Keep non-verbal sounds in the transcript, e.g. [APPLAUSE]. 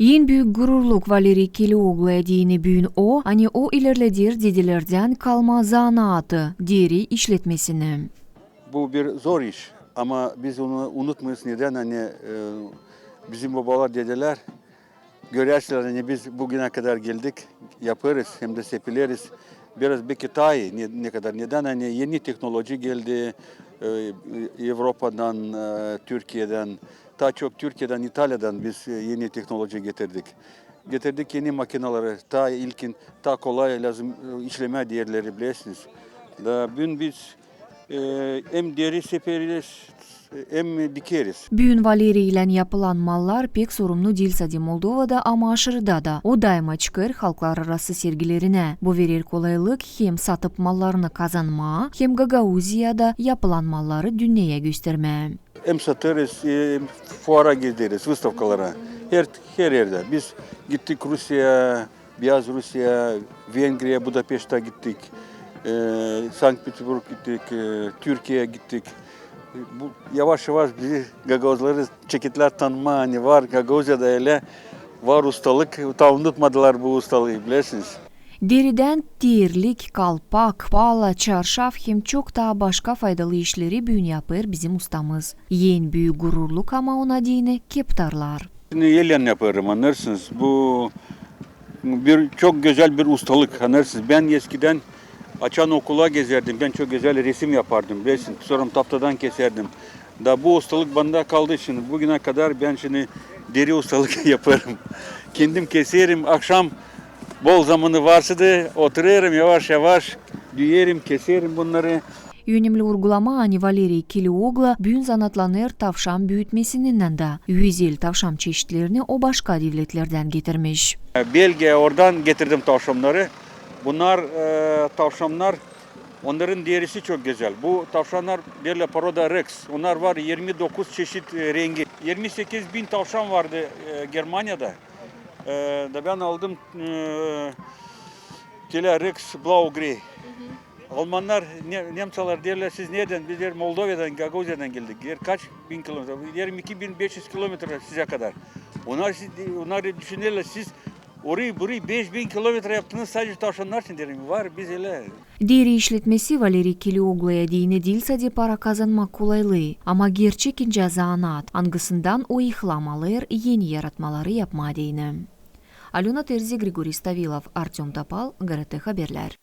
En büyük gururluk Valeri Kelioğlu'ya dini büyün o, hani o ilerledir dedilerden kalma zanaatı, deri işletmesini. Bu bir zor iş ama biz onu unutmuyoruz. Neden? Hani e, bizim babalar, dedeler görüyorlar hani biz bugüne kadar geldik, yaparız hem de sepileriz. Biraz daha iyi ne, ne kadar. Neden? Hani yeni teknoloji geldi e, Avrupa'dan, e, Türkiye'den, daha çok Türkiye'den, İtalya'dan biz e, yeni teknoloji getirdik. Getirdik yeni makineleri, daha ilkin, daha kolay lazım e, işleme diğerleri bilirsiniz. Da bugün biz e, hem deri seperiz hem dikeriz. Büyün Valeri ile yapılan mallar pek sorumlu değilse de Moldova'da ama aşırıda da. O daima çıkar halklar arası sergilerine. Bu verir kolaylık hem satıp mallarını kazanma hem Gagauzya'da yapılan malları dünyaya gösterme Hem satarız hem fuara gideriz, выставkalara. Her, her yerde. Biz gittik Rusya, Beyaz Rusya, Vengriya, Budapeşte gittik. E, Sankt Petersburg gittik, e, Türkiye'ye gittik. E, Bu yavaş yavaş bizi Gagozları çekitler tanıma hani var. Gagazya'da öyle var ustalık. Ta unutmadılar bu ustalığı bilirsiniz. Deriden terlik, kalpak, pala, çarşaf hem çok daha başka faydalı işleri büyün yapır bizim ustamız. En büyük gururluk ama ona dini keptarlar. Şimdi yelen yaparım anlarsınız. Bu bir çok güzel bir ustalık anlarsınız. Ben eskiden açan okula gezerdim. Ben çok güzel resim yapardım. Resim. Sonra taftadan keserdim. Da bu ustalık bende kaldı şimdi. Bugüne kadar ben şimdi deri ustalık [LAUGHS] yaparım. Kendim keserim. Akşam bol zamanı varsa da oturuyorum yavaş yavaş. Düyerim, keserim bunları. Önemli uygulama hani Valeri Kiliogla büyün zanatlanır tavşan büyütmesinden de. Yüzel tavşan çeşitlerini o başka devletlerden getirmiş. Belge oradan getirdim tavşanları. Bunlar e, tavşanlar onların derisi çok güzel. Bu tavşanlar derler paroda Rex. Onlar var 29 çeşit e, rengi. 28 bin tavşan vardı e, Germanya'da. E, da ben aldım e, Tele Rex Blau Grey. Almanlar, Ne- Nemçalar derler siz nereden? Biz der Moldova'dan, Gagazya'dan geldik. Der kaç bin kilometre? Derim 2500 kilometre size kadar. Onlar, onlar düşünürler siz orayı burayı 5000 kilometre yaptınız sadece tavşanlar için derim. Var biz öyle. Deri işletmesi Valeri Kilioglu'ya dini değilse de para kazanmak kolaylığı. Ama gerçek ince zanaat. Angısından o ihlamalar yeni yaratmaları yapma dini. Алена Терзи, Григорий Ставилов, Артем Топал, ГРТ Хаберлер.